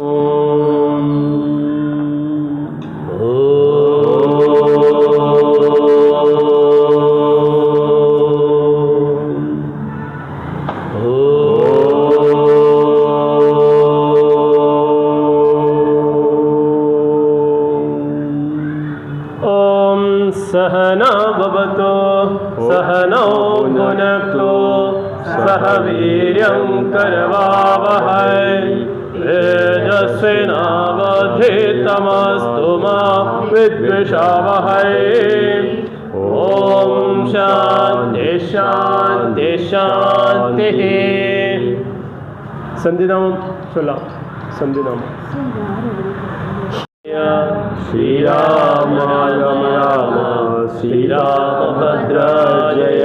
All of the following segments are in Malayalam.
Oh. गाते हैं। संधि चला संधि श्री राम राम राम श्री राम भद्र जय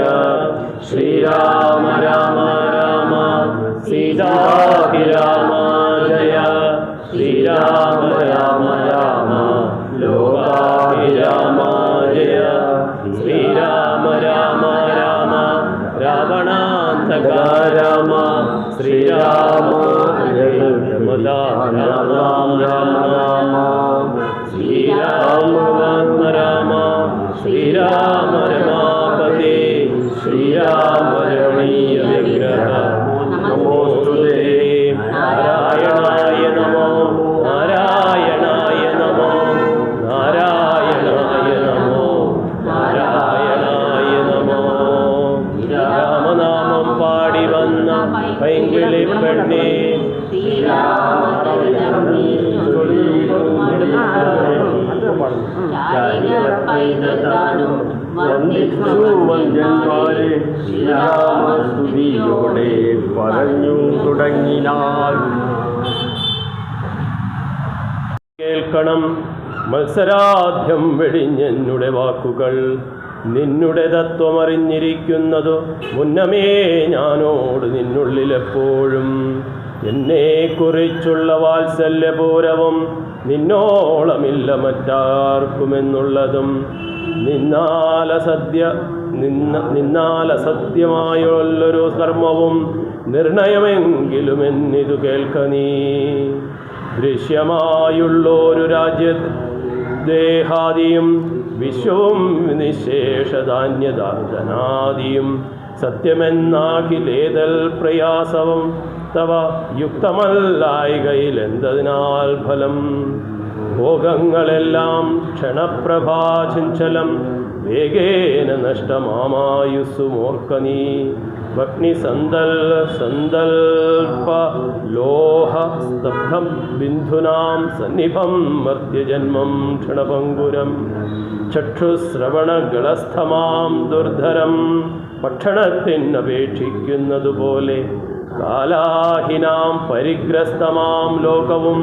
श्री राम। राम राम सीता राम जय श्री राम ശ്രീരാമ രമാപതി ശ്രീരാമ രമണീയ വിഗ്രഹ ശ്രീരാമസ്തുതിയോടെ പറഞ്ഞു തുടങ്ങിനാൽ. കേൾക്കണം മത്സരാധ്യം വെടിഞ്ഞെന്നുടെ വാക്കുകൾ. നിന്നുടെ തത്വമറിഞ്ഞിരിക്കുന്നതു മുന്നമേ ഞാനോട് നിന്നുള്ളിലെപ്പോഴും. എന്നെക്കുറിച്ചുള്ള വാത്സല്യപൂരവും നിന്നോളമില്ല മറ്റാർക്കുമെന്നുള്ളതും. നിന്നാലസദ്യ നിന്ന അസത്യമായുള്ളൊരു കർമ്മവും നിർണയമെങ്കിലും എന്നിതു കേൾക്ക നീ. ദൃശ്യമായുള്ളൊരു രാജ്യ ദേഹാദിയും വിശ്വവും നിശേഷധാന്യദാനാദിയും സത്യമെന്നാകിലേതൽ പ്രയാസവും തവ യുക്തമല്ലായികയിലെന്തതിനാൽ ഫലം? ഭോഗങ്ങളെല്ലാം ക്ഷണപ്രഭാചഞ്ചലം വേഗേന നഷ്ടമാമായുസ്സു മോർക്ക നീ. ഭഗ്നി സന്തൽ സന്തൽപ ലോഹ സ്തബ്ധം ബിന്ധുനാം സന്നിഭം മർത്യജന്മം ക്ഷണഭംഗുരം ചക്ഷുശ്രവണഗളസ്ഥമാം ദുർധരം ഭക്ഷണത്തിനപേക്ഷിക്കുന്നതുപോലെ കാലാഹിനാം പരിഗ്രസ്തമാം ലോകവും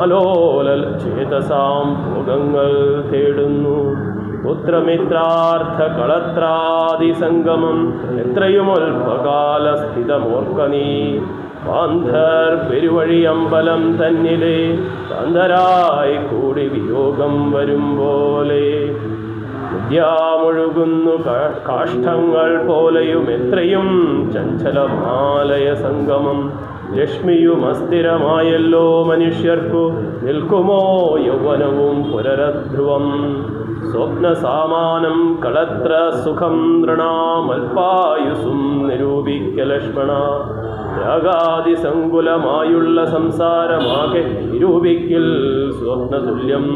ആലോല ചേതസാം ഭോഗങ്ങൾ തേടുന്നു. പുത്രമിത്രാർത്ഥ കളത്രാദി സംഗമം എത്രയും അല്പകാല സ്ഥിതമോർക്ക നീ പാന്ധർ പെരുവഴിയമ്പലം തന്നിലെ താന്തരായി കൂടി വിയോഗം വരും പോലെ. വിദ്യാമൊഴുകുന്നു കാഷ്ടങ്ങൾ പോലെയും എത്രയും ചഞ്ചലമാലയ സംഗമം ലക്ഷ്മിയും അസ്ഥിരമായല്ലോ മനുഷ്യർക്കു നിൽക്കുമോ യൗവനവും പുനരധ്രുവം. സ്വപ്നസാമാനം കളത്ര സുഖം നൃണാമൽപായുസും നിരൂപിക്ക ലക്ഷ്മണ. രാഗാതിസങ്കുലമായുള്ള സംസാരമാകെ നിരൂപിക്കിൽ സ്വപ്നതുല്യം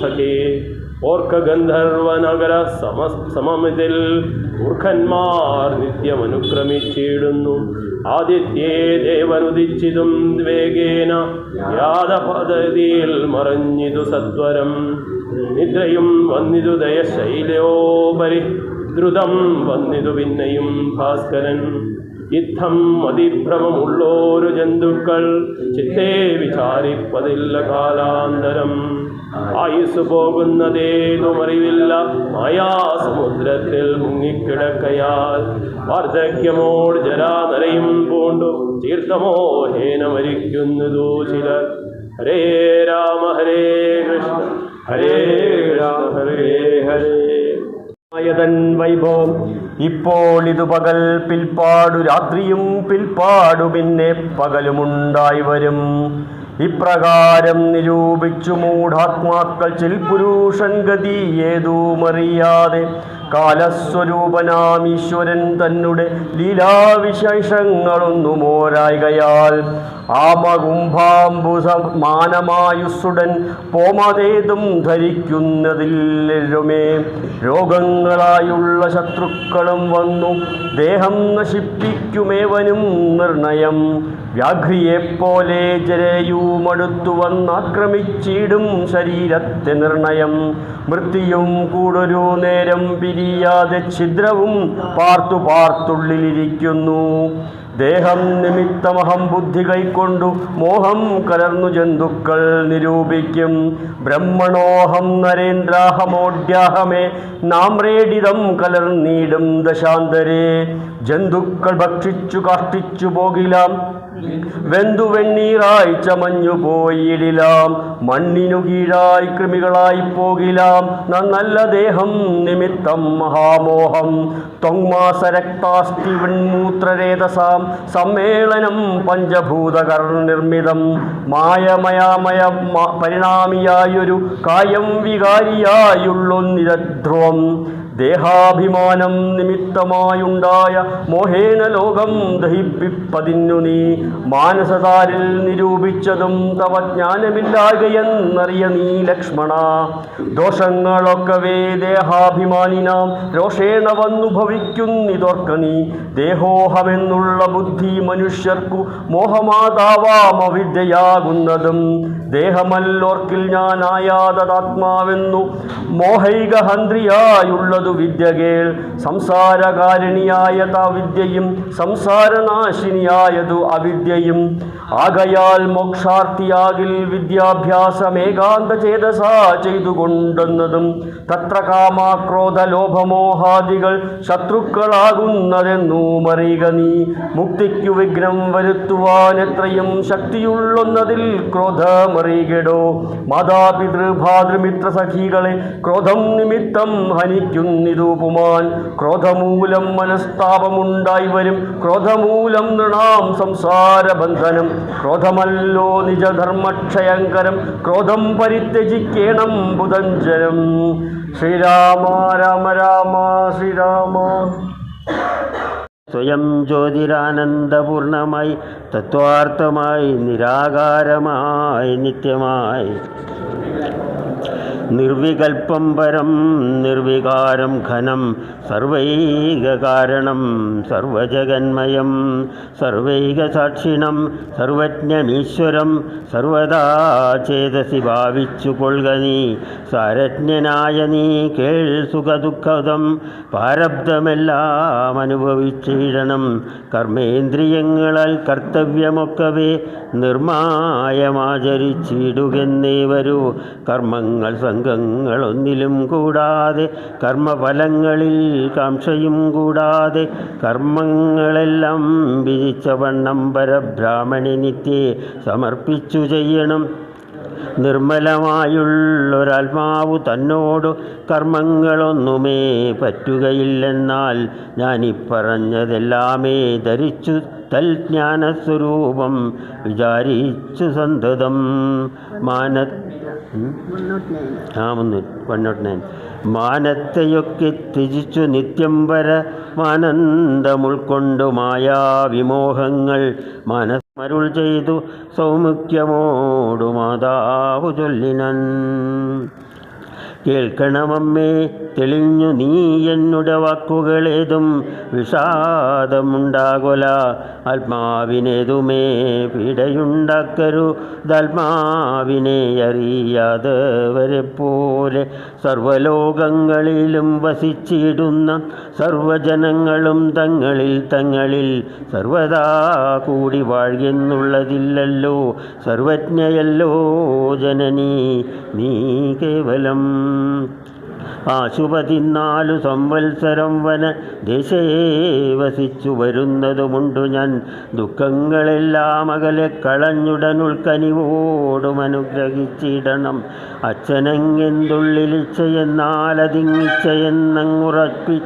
സഖേ. ഓർക്ക ഗന്ധർവനഗര സമ സമമിതിൽ മൂർഖന്മാർ നിത്യമനുക്രമിച്ചിടുന്നു. ആദിത്യേ ദേവനുദിച്ചിതും ദ്വേഗേന യാതപദതിയിൽ മറഞ്ഞിതു സത്വരം. നിദ്രയും വന്നിതു ദയശൈലോപരി ദ്രുതം വന്നിതു പിന്നെയും ഭാസ്കരൻ. യുദ്ധം അതിഭ്രമമുള്ളോരു ജന്തുക്കൾ. ചിത്തേ വിചാരിപ്പതില്ല കാലാന്തരം. ആയുസ് പോകുന്നതേതുമറിവില്ല മായാസമുദ്രത്തിൽ മുങ്ങിക്കിടക്കയാൽ വാർദ്ധക്യമോട് ജരാനരയും പൂണ്ടു. തീർത്ഥമോഹേന മരിക്കുന്നതോ ചിലർ. ഹരേ രാമ ഹരേ കൃഷ്ണ ഹരേ ഹരേ വൈഭവം ഇപ്പോൾ ഇതു പകൽ പിൽപ്പാടു രാത്രിയും പിൽപ്പാടു പിന്നെ പകലുമുണ്ടായി വരും. ഇപ്രകാരം നിരൂപിച്ചു മൂഢാത്മാക്കൾ ചിൽ പുരുഷൻ ഗതി ഏതുമറിയാതെ കാലസ്വരൂപനാം ഈശ്വരൻ തന്നെ ലീലാവിശേഷങ്ങളൊന്നുമോരായികയാൽ ആമകുംഭാംബുസ സമാനമായുസുടൻ പോമതേതും ധരിക്കുന്നതില്ലെരുമേ രോഗങ്ങളായുള്ള ശത്രുക്കളും വന്നു. ദേഹം നശിപ്പിക്കുമേവനും നിർണയം. വ്യാഘ്രിയെപ്പോലെ ജരയുമടുത്തു വന്നാക്രമിച്ചിടും ശരീരത്തെ നിർണയം. മൃത്യും കൂടൊരു നേരം പിരിയാതെ ഛിദ്രവും പാർത്തു പാർത്തുള്ളിലിരിക്കുന്നു ദേഹം നിമിത്തമഹം ബുദ്ധി കൈക്കൊണ്ടു മോഹം കലർന്നു ജന്തുക്കൾ നിരൂപിക്കും. ബ്രഹ്മണോഹം നരേന്ദ്രാഹമോഡ്യാഹമേ നാമ്രേഡിതം കലർന്നീടും ദശാന്തരേ. ജന്തുക്കൾ ഭക്ഷിച്ചു കാഷ്ടിച്ചു പോകിലാം. വെന്തു വെണ്ണീറായി ചമഞ്ഞു പോയിടിലാം. മണ്ണിനു കീഴായി കൃമികളായി പോകിലാം. നന്നല്ല ദേഹം നിമിത്തം മഹാമോഹം. തൊങ്മാസരക്താസ്തി വെൺമൂത്രരേതസാം സമ്മേളനം പഞ്ചഭൂതകർ നിർമ്മിതം മായമയാമയ പരിണാമിയായൊരു കായം വികാരിയായുള്ളൊന്നിരധ്രുവം ദേഹാഭിമാനം നിമിത്തമായുണ്ടായ മോഹേന ലോകം ദഹിപ്പിപ്പതിന്നു നീ. മാനസതാരിൽ നിരൂപിച്ചതും തവ ജ്ഞാനമില്ലാകയെന്നറിയ നീ ലക്ഷ്മണ. ദോഷങ്ങളൊക്കവേ ദേഹാഭിമാനിനാം രോഷേണ വന്നു ഭവിക്കുന്നിതോർക്ക നീ. ദേഹോഹമെന്നുള്ള ബുദ്ധി മനുഷ്യർക്കു മോഹമാതാവാം അവിദ്യയാകുന്നതും. ദേഹമല്ലോർക്കിൽ ഞാനായാതാത്മാവെന്നു മോഹൈകഹന്ത്രിയായുള്ളതു വിദ്യകേൾ. സംസാരകാരിണിയായത വിദ്യയും സംസാരനാശിനിയായതു അവിദ്യയും. ആകയാൽ മോക്ഷാർത്ഥിയാകിൽ വിദ്യാഭ്യാസമേകാന്ത ചേതസാ ചെയ്തുകൊണ്ടെന്നതും തത്ര കാമാക്രോധ ലോഭമോഹാദികൾ ശത്രുക്കളാകുന്നതെന്നു മറിയുക നീ. മുക്തിക്കു വിഘ്നം വരുത്തുവാൻ എത്രയും ശക്തിയുള്ളൊന്നതിൽ ക്രോധമറിയികടോ. മാതാപിതൃഭാതൃമിത്ര സഖികളെ ക്രോധം നിമിത്തം ഹനിക്കുന്നിതു പുമാൻ ക്രോധമൂലം മനസ്താപമുണ്ടായി വരും. ക്രോധമൂലം നൃണാം സംസാരബന്ധനം. ക്രോധമല്ലോ നിജധർമ്മക്ഷയങ്കരം. ക്രോധം പരിത്യജിക്കേണം ബുധഞ്ജനം. ശ്രീരാമ രാമ രാമ ശ്രീരാമ. സ്വയം ജ്യോതിരാനന്ദപൂർണമായി തത്വാർത്ഥമായി നിരാകാരമായി നിത്യമായി. നിർവികൽപ്പം പരം നിർവികാരം ഘനം സർവൈകകാരണം സർവജഗന്മയം സർവൈകസാക്ഷിണം സർവജ്ഞമീശ്വരം സർവദാ ചേതസി ഭാവിച്ചു കൊള്ളുക നീ. സാരജ്ഞനായ നീ കേൾ സുഖദുഃഖദം പ്രാരബ്ധമെല്ലാം അനുഭവിച്ചിടണം കർമ്മേന്ദ്രിയങ്ങളാൽ കർത്തവ്യമൊക്കവേ നിർമായമാചരിച്ചിടുകെന്നേ വരൂ കർമ്മങ്ങൾ സംഘങ്ങളൊന്നിലും കൂടാതെ കർമ്മഫലങ്ങളിൽ കാംക്ഷയും കൂടാതെ കർമ്മങ്ങളെല്ലാം വിധിച്ച വണ്ണം പരബ്രാഹ്മണി നിത്യേ സമർപ്പിച്ചു ചെയ്യണം. നിർമ്മലമായുള്ളൊരാത്മാവു തന്നോട് കർമ്മങ്ങളൊന്നുമേ പറ്റുകയില്ലെന്നാൽ ഞാനിപ്പറഞ്ഞതെല്ലാമേ ധരിച്ചു തൽ ജ്ഞാനസ്വരൂപം വിചാരിച്ചു സന്തതം മാന? ആ മുന്നൂറ്റി വൺ നോട്ട് നയൻ മാനത്തെയൊക്കെ ത്യജിച്ചു നിത്യം വര മാനന്ദമുൾക്കൊണ്ടു മായാവിമോഹങ്ങൾ മനസ്മരുൾ ചെയ്തു സൗമുഖ്യമോടു മാതാവു ചൊല്ലിനൻ. കേൾക്കണമമ്മേ തെളിഞ്ഞു നീ എന്നുടെ വാക്കുകളേതും വിഷാദമുണ്ടാകൊല. ആത്മാവിനേതുമേ പീഡയുണ്ടാക്കരുതാത്മാവിനെ അറിയാതവരെ പോലെ സർവലോകങ്ങളിലും വസിച്ചിടുന്ന സർവജനങ്ങളും തങ്ങളിൽ തങ്ങളിൽ സർവദാ കൂടി വാഴ്യെന്നുള്ളതില്ലല്ലോ സർവജ്ഞയല്ലോ ജനനി നീ കേവലം. ആശുപതിനാലു സംവത്സരം വന ദേശേ വസിച്ചു വരുന്നതുമുണ്ടു ഞാൻ. ദുഃഖങ്ങളെല്ലാം അകലെ കളഞ്ഞുടൻ ഉൾക്കനിവോടും അനുഗ്രഹിച്ചിടണം. അച്ഛനെങ്ങെന്തുള്ളിലിച്ചയെന്നാൽ അതിങ്ങിച്ചയെന്നങ്ങുറപ്പി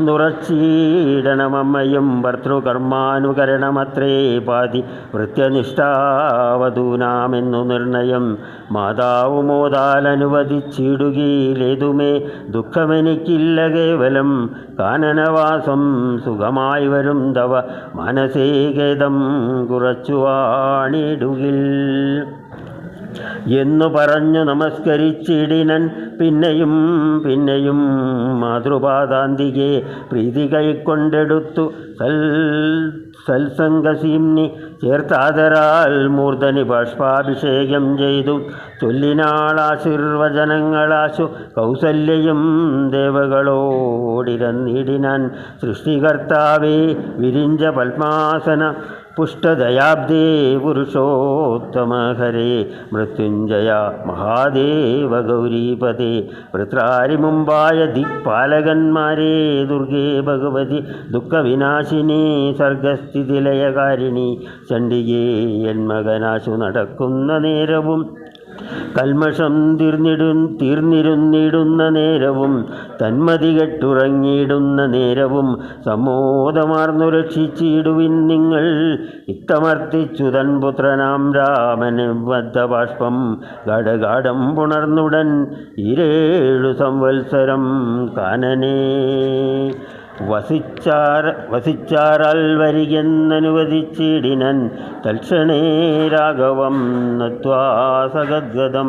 നുറച്ചീടണമമ്മയും ഭർത്തൃകർമാനുകരണമത്രേ പാതി വൃത്യനിഷ്ഠാവധൂനാമെന്നു നിർണയം. മാതാവ് മോതാൽ അനുവദിച്ചിടുകയിലേതുമേ ദുഃഖമെനിക്കില്ല കേവലം കാനനവാസം സുഖമായി വരും തവ മനസേകേതം കുറച്ചു വാണിടുകിൽ എന്നു പറഞ്ഞു നമസ്കരിച്ചിടിനൻ. പിന്നെയും പിന്നെയും മാതൃപാദാന്തികെ പ്രീതി കൈക്കൊണ്ടെടുത്തു. സൽ സൽസംഗസീംനി ചേർത്താതരാൽ മൂർധനി ബാഷ്പാഭിഷേകം ചെയ്തു. ചൊല്ലിനാളാശീർവചനങ്ങളാശു കൗസല്യയും ദേവകളോടിരന്നിടിനാൻ. സൃഷ്ടികർത്താവേ വിരിഞ്ച പത്മാസന പുഷ്ടദയാബ്ദേ പുരുഷോത്തമ ഹരേ മൃത്യുഞ്ജയ മഹാദേവ ഗൗരീപദേ വൃത്രാരിമുമ്പായ ദിക്പാലകന്മാരേ ദുർഗേ ഭഗവതി ദുഃഖവിനാശിനി സർഗസ്ഥിതിലയകാരിണി ചണ്ഡികേ എന്മകനാശു നടക്കുന്ന നേരവും കൽമഷം തീർന്നിടും തീർന്നിരുന്നിടുന്ന നേരവും തന്മതി കെട്ടുറങ്ങിയിടുന്ന നേരവും സമോദമാർന്നു രക്ഷിച്ചിടുവിൻ നിങ്ങൾ. ഇത്തമർത്തിച്ചു തൻ പുത്രനാം രാമന് ബദ്ധബാഷ്പം ഗടഗാഠം പുണർന്നുടൻ. ഇരേഴു സംവത്സരം കാനനേ. വസിച്ചാർ വസിച്ചാറാൽ വരികെന്നനുവദിച്ചിടിനൻ തൽക്ഷണേ രാഘവം നത്വാസഗദ്ഗതം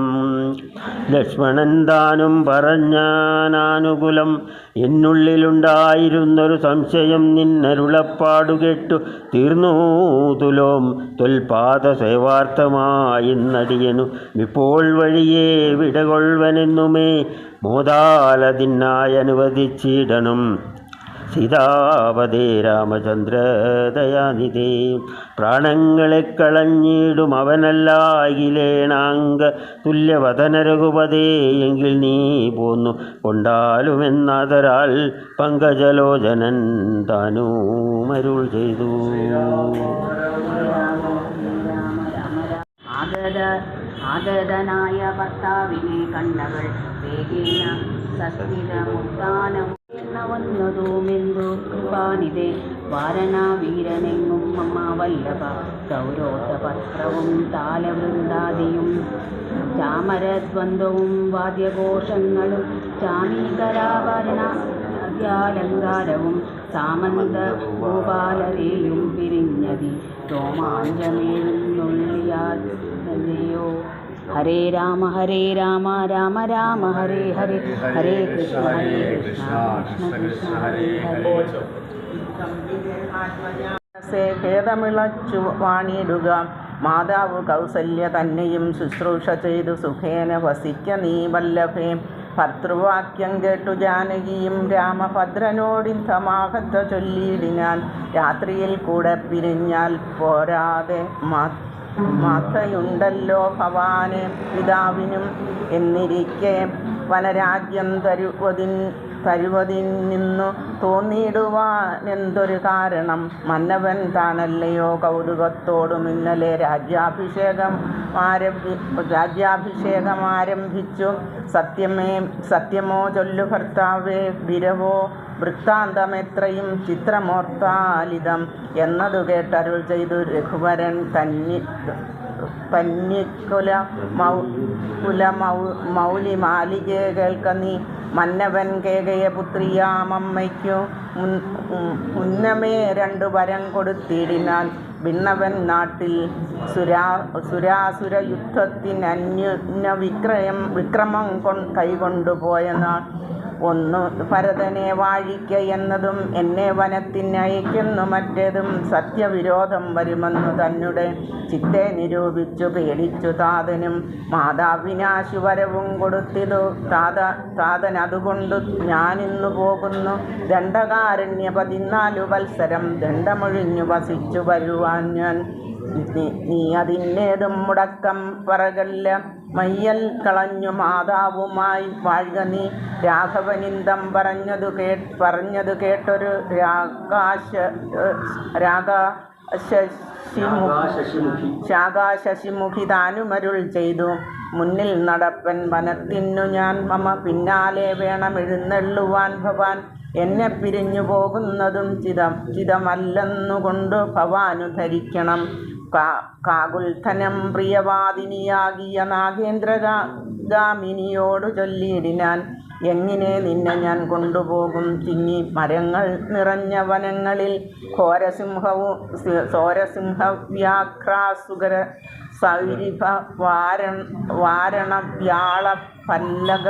ലക്ഷ്മണൻ താനും പറഞ്ഞാനാനുകൂലം എന്നുള്ളിലുണ്ടായിരുന്നൊരു സംശയം നിന്നരുളപ്പാടു കേട്ടു. തീർന്നു തുലോം തൊൽപാത സേവാർത്ഥമായി നടിയനു. ഇപ്പോൾ വഴിയേ വിടകൊള്ളവനെന്നുമേ മോദാലതിനായി അനുവദിച്ചിടണം സീതാപതേ രാമചന്ദ്ര ദയാനിധേ. പ്രാണങ്ങളെ കളഞ്ഞിടും അവനല്ലാകിലേണാങ്ക തുല്യവതന രഘുപതേ നീ പോന്നു കൊണ്ടാലുമെന്നാതരാൽ പങ്കജലോചനൻ താനൂമരുൾ ചെയ്തു. ആദരനായ ഭർത്താവിനെ കണ്ടവൾ വേഗേന സസ്മിതമുത്താനം വന്നതുമെന്തു കൃപാനിതേ വാരണാവീരനെങ്ങും അമ്മ വല്ലഭ സൗരോധപത്രവും താലവൃന്ദാദിയും ചാമരദ്വന്ദ്വവും വാദ്യഘോഷങ്ങളും ചാമീകരാഭരണ ാലങ്കാരവും സാമന്ത ഗോപാലരെയും പിരിഞ്ഞതി രോമാഞ്ചമേഴുന്നുള്ളിയോ ഹരേ രാമ ഹരേ രാമ രാമ രാമ ഹരേ ഹരേ. ഹരേ കൃഷ്ണ ഹരേ കൃഷ്ണ കൃഷ്ണ ഹരേ ഹരേ. ഭേദമിളച്ചു വാണിടുക മാതാവ് കൗസല്യ തന്നെയും ശുശ്രൂഷ ചെയ്തു സുഖേന വസിക്ക നീ വല്ലഭേ. ഭർത്തൃവാക്യം കേട്ടു ജാനകിയും രാമഭദ്രനോടിന്ധമാഹത്ത ചൊല്ലിയിടിനാൽ രാത്രിയിൽ കൂടെ പിരിഞ്ഞാൽ പോരാതെ മാ- മാതയുണ്ടല്ലോ ഭവാന് പിതാവിനും എന്നിരിക്കെ വനരാജ്യം തരുവതിൻ തരുവതിൽ നിന്നു തോന്നിയിടുവാനെന്തൊരു കാരണം? മന്നവൻ താനല്ലയോ കൗതുകത്തോടും ഇന്നലെ രാജ്യാഭിഷേകം ആരംഭി രാജ്യാഭിഷേകം ആരംഭിച്ചു. സത്യമേ സത്യമോ ചൊല്ലു ഭർത്താവേ വിരവോ വൃത്താന്തം എത്രയും ചിത്രമോർത്താലിതം എന്നതു കേട്ടരുൾ ചെയ്തു രഘുവരൻ തന്നി പന്നിക്കുല കുല മൗലി മാലികകൾക്ക് കേൾക്ക നീ. മന്നവൻ കേകയ പുത്രിയാമമ്മയ്ക്കു മുൻ ഉം, മുന്നമേ രണ്ടു വരം കൊടുത്തിടിനാൽ ഭിന്നവൻ നാട്ടിൽ സുരാ സുരാസുര യുദ്ധത്തിന് അന്യുന്ന വിക്രയം വിക്രമം കൈകൊണ്ടുപോയ നാൾ. ഒന്ന് ഭരതനെ വാഴിക്ക എന്നതും എന്നെ വനത്തിന് അയക്കുന്നു മറ്റേതും സത്യവിരോധം വരുമെന്നു തന്നെ ചിത്തെ നിരൂപിച്ചു പേടിച്ചു താതനും. മാതാവിനാശു വരവും കൊടുത്തിതു. താത താതൻ അതുകൊണ്ട് ഞാനിന്നു പോകുന്നു. ദണ്ഡകാരണ്യ പതിനാലു വത്സരം ദണ്ഡമൊഴിഞ്ഞു വസിച്ചു വരുവാൻ ഞാൻ. നീ- അതിന്റെതും മുടക്കം പറകല്ല. മയ്യൽ കളഞ്ഞു മാതാവുമായി വാഴുക നീ. രാഘവനിന്ദം പറഞ്ഞതു കേ പറഞ്ഞതു കേട്ടൊരു രാകാശ രാകാശിമുഖി ശാകാശശിമുഖി താനുമരുൾ ചെയ്തു. മുന്നിൽ നടപ്പൻ വനത്തിന്നു ഞാൻ മമ. പിന്നാലെ വേണം എഴുന്നള്ളുവാൻ ഭവാൻ. എന്നെ പിരിഞ്ഞു പോകുന്നതും ചിതം ചിതമല്ലെന്നുകൊണ്ട് ഭവാനു ധരിക്കണം. കാ കാകുൽധനം പ്രിയവാദിനിയാകിയ നാഗേന്ദ്രഗാമിനിയോടു ചൊല്ലിയിടിനാൻ എങ്ങനെ നിന്നെ ഞാൻ കൊണ്ടുപോകും? തിങ്ങി മരങ്ങൾ നിറഞ്ഞ വനങ്ങളിൽ ഘോരസിംഹവും സോരസിംഹവ്യാഘ്രാസുകര സൗരിഭ വാരണ വാരണ വ്യാള പല്ലക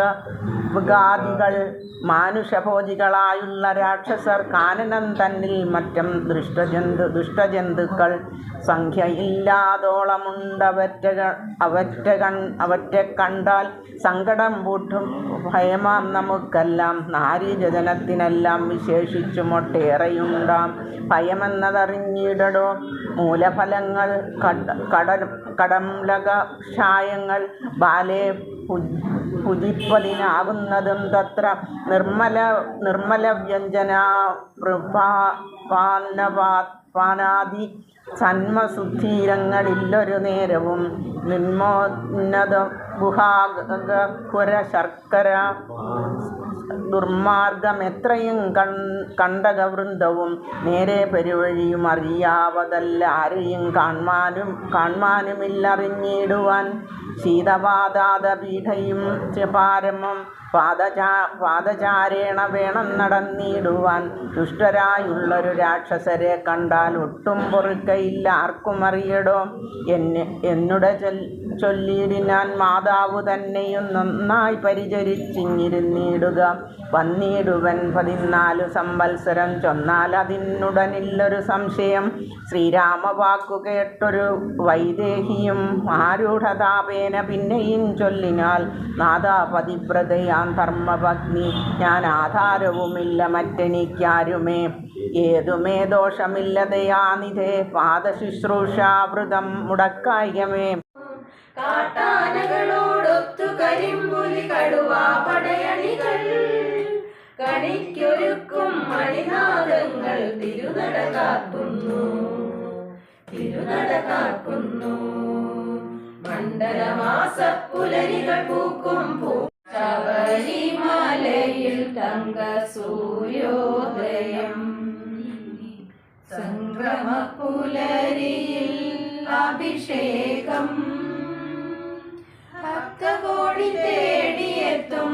മൃഗാദികൾ മാനുഷഭോജികളായുള്ള രാക്ഷസർ കാനനം തന്നിൽ മറ്റും ദുഷ്ടജന്തു ദുഷ്ടജന്തുക്കൾ. സംഖ്യയില്ലാതോളമുണ്ടവറ്റ അവറ്റ കൺ അവറ്റെ കണ്ടാൽ സങ്കടം പൂട്ടും. ഭയമാം നമുക്കെല്ലാം നാരീജനത്തിനെല്ലാം വിശേഷിച്ചും ഒട്ടേറെയുണ്ടാം ഭയമെന്നതറിഞ്ഞിടടോ മൂലഫലങ്ങൾ കട കട കടംലക ബാലേ പുജിപ്പതിനാകുന്നതും തത്ര നിർമ്മല നിർമ്മല വ്യഞ്ജന പാനാദി സന്മസുദ്ധീരങ്ങളില്ലൊരു നേരവും നിന്മോന്നത ഗുഹാകുര ശർക്കര ദുർമാർഗം എത്രയും കൺ കണ്ടകവൃന്ദവും നേരെ പെരുവഴിയും അറിയാവതല്ല. ആരെയും കാണാനും കാൺമാനുമില്ലറിഞ്ഞിടുവാൻ ശീതപാതാത പീഠയും പാരമം പാദചാ പാദചാരേണ വേണം നടന്നിടുവാൻ. ദുഷ്ടരായുള്ളൊരു രാക്ഷസരെ കണ്ടാൽ ഒട്ടും പൊറുക്കയില്ല. ആർക്കും അറിയടോ? എന്നെ എന്നുടെ ചൊൽ ചൊല്ലിയിടിനാൻ മാതാവ് തന്നെയും നന്നായി പരിചരിച്ചിങ്ങിരുന്നിടുക വന്നിടുവൻ പതിനാലു സംവത്സരം ചൊന്നാൽ അതിനുടനില്ലൊരു സംശയം. ശ്രീരാമ വാക്കു കേട്ടൊരു വൈദേഹിയും ആരൂഢതാപേന പിന്നെയും ചൊല്ലിനാൽ നാദാ പതിവ്രതയാം ധർമ്മപത്നി. ഞാൻ ആധാരവുമില്ല മറ്റെനിക്കാരുമേ. ഏതുമേ ദോഷമില്ലതയാനിധേ പാദശുശ്രൂഷാവൃതം മുടക്കായികമേ. കാട്ടാനകളോടൊത്തു കരിമ്പുലി കടുവാ പടയണികൾ. കണിക്കൊരുക്കും മണിനാദങ്ങൾ തിരുനട കാക്കുന്നു തിരുനട കാക്കുന്നു മണ്ഡലമാസപ്പുലരികൾ പൂക്കും പൂ. തങ്ക സൂര്യോദയം സംക്രമപുലരിയിൽ അഭിഷേകം. ഭക്തകോടി തേടിയെത്തും.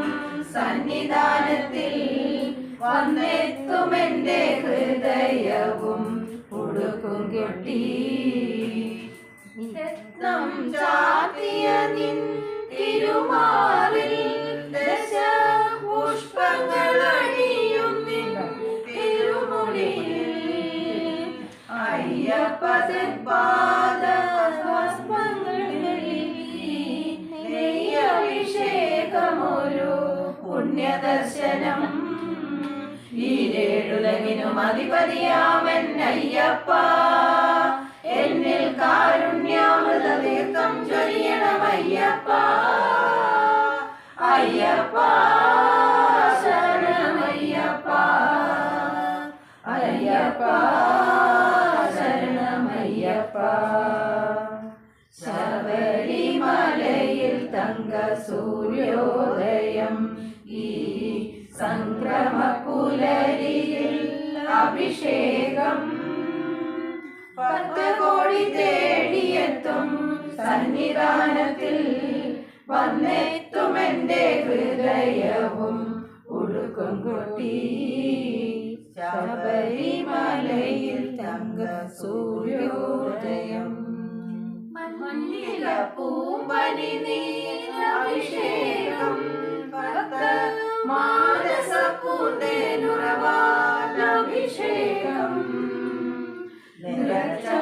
സന്നിധാനത്തിൽ വന്നെത്തുമെന്റെ ഹൃദയവും ഉടുക്കും കെട്ടി. രത്നം ചാത്തിയ നിൻ തിരുമാറിൽ ദശ പുഷ്പങ്ങൾ അണിയും നിൻ തിരുമുടിയിൽ. അയ്യപ്പതിപ്പാദ പുണ്യദർശനം. ഈരേഴുലകിനും അധിപതിയാമൻ അയ്യപ്പ. എന്നിൽ കാരുണ്യാമൃത തീർത്ഥം ചൊരിയണമയ്യപ്പ അയ്യപ്പ. ശരണമയ്യപ്പ അഭിഷേകം. പത്ത് കോടി തേടിയെത്തും സന്നിധാനത്തിൽ വന്നെത്തുമെന്റെ ഹൃദയവും. ഉടുക്കും കൊട്ടി ശബരിമലയിൽ തങ്ക സൂര്യോദയം. മഞ്ഞില പൂമ്പനി നീലഭിഷേകം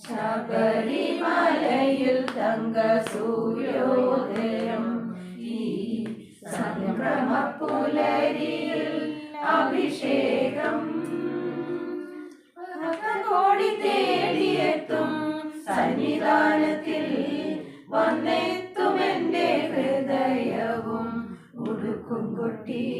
ശബരിമലയിൽ തങ്ക സൂര്യോദയം ഈ പുലരിയിൽ അഭിഷേകം. കോടി തേടിയെത്തും സന്നിധാനത്തിൽ വന്നെത്തും എന്റെ ഹൃദയവും. ഉടുക്കും കൊട്ടി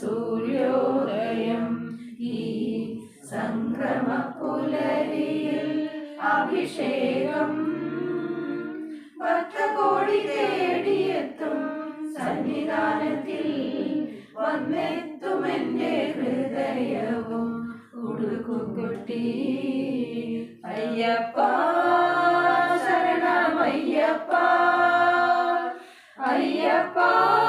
സൂര്യോദയം. ഈ സംക്രമ പുലരിയിൽ അഭിഷേകം. ഭക്തകോടി തേടിയെത്തും സന്നിധാനത്തിൽ വന്നെത്തും എന്റെ ഹൃദയവും. ഉടുക്കുകുട്ടി അയ്യപ്പ ശരണമയ്യപ്പ അയ്യപ്പ.